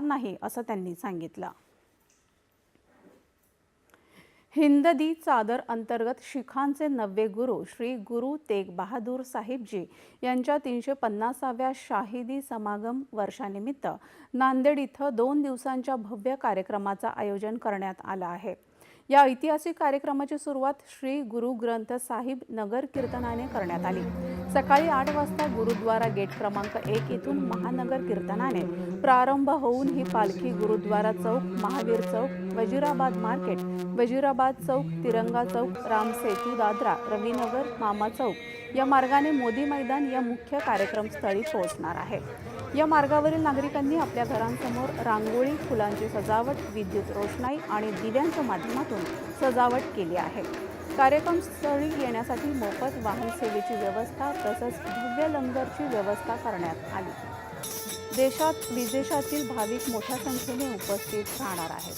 होणार नाही असं त्यांनी सांगितलं. हिंददी चादर अंतर्गत शिखांचे नववे गुरु श्री गुरु तेग बहादूर साहिबजी यांच्या तीनशे पन्नासाव्या शाहिदी समागम वर्षानिमित्त नांदेड इथं दोन दिवसांच्या भव्य कार्यक्रमाचं आयोजन करण्यात आलं आहे. या ऐतिहासिक कार्यक्रमाची सुरुवात श्री गुरु ग्रंथ साहिब नगर कीर्तनाने करण्यात आली. सकाळी आठ वाजता गुरुद्वारा गेट क्रमांक एक इथून महानगर कीर्तनाने प्रारंभ होऊन ही पालखी गुरुद्वारा चौक महावीर चौक वजिराबाद मार्केट वजिराबाद चौक तिरंगा चौक राम सेतू दादरा रवीनगर मामा चौक या मार्गाने मोदी मैदान या मुख्य कार्यक्रमस्थळी पोहोचणार आहे. या मार्गावरील नागरिकांनी आपल्या घरांसमोर रांगोळी फुलांची सजावट विद्युत रोषणाई आणि दिव्यांच्या माध्यमातून सजावट केली आहे. कार्यक्रमस्थळी येण्यासाठी मोफत वाहन सेवेची व्यवस्था तसंच भव्य लंगरची व्यवस्था करण्यात आली. देशात विदेशातील भाविक मोठ्या संख्येने उपस्थित राहणार आहेत.